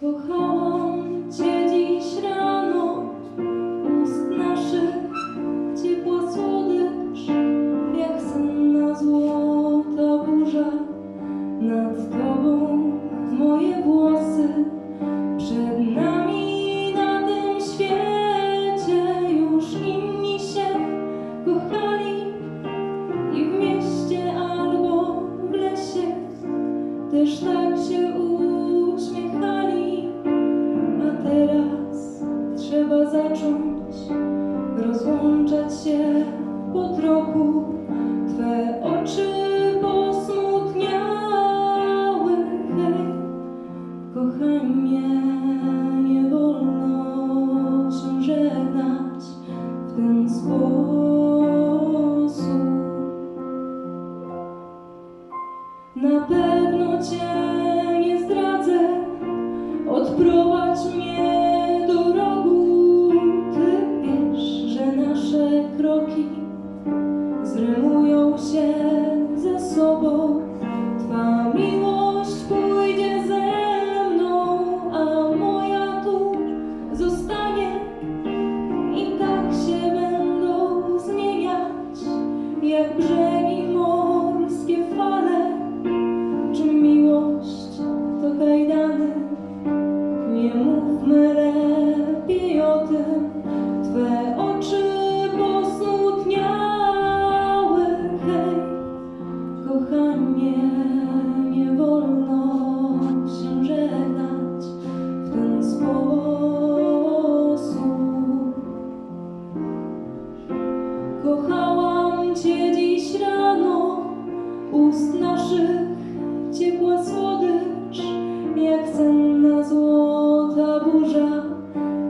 Kochałam Cię dziś rano, ust naszych ciepła słodycz, jak senna złota burza. Nad Tobą moje włosy, przed nami. rozłączać się po trochu. Twe oczy posmutniały. Hej, kocham mnie, nie wolno się żegnać w ten sposób.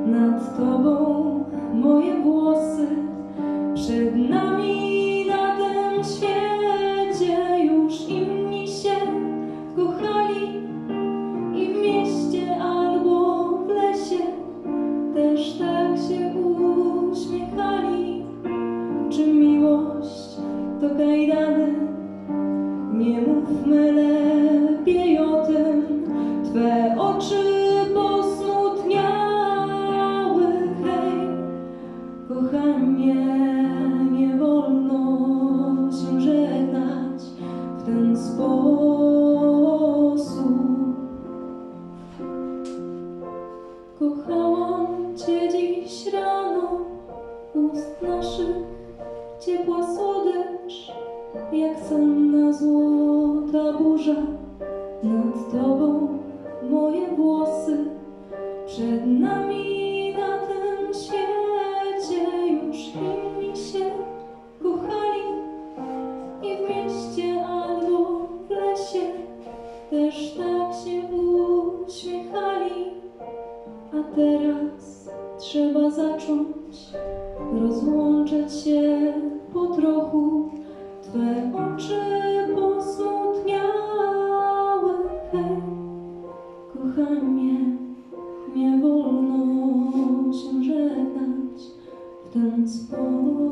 Nad Tobą moje włosy, przed nami Kochałam Cię dziś rano, ust naszych ciepła słodycz, jak senna złota burza. Nad Tobą moje włosy, przed nami na tym świecie już inni się kochali i w mieście albo w lesie też tak się uśmiechali. A teraz trzeba zacząć rozłączać się po trochu. Twe oczy posmutniały, hej, kochanie, nie wolno się żegnać w ten sposób.